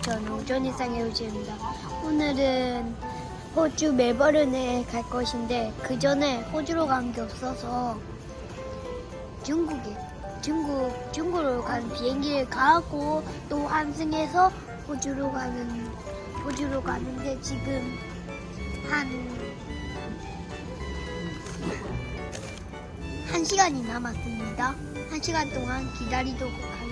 저는 우전이상의 우지입니다. 오늘은 호주 멜버른에 갈 것인데 그 전에 호주로 간 게 없어서 중국에 중국 중국으로 가는 비행기를 가고 또 환승해서 호주로 가는 호주로 가는데 지금 한한 시간이 남았습니다. 한 시간 동안 기다리도록 하겠습니다.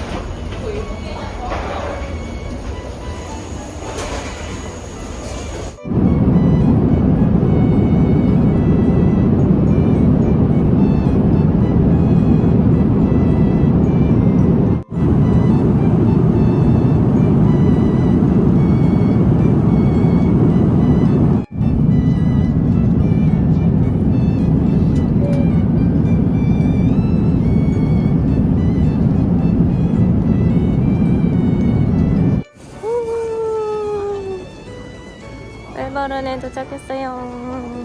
멜버른에 도착했어요.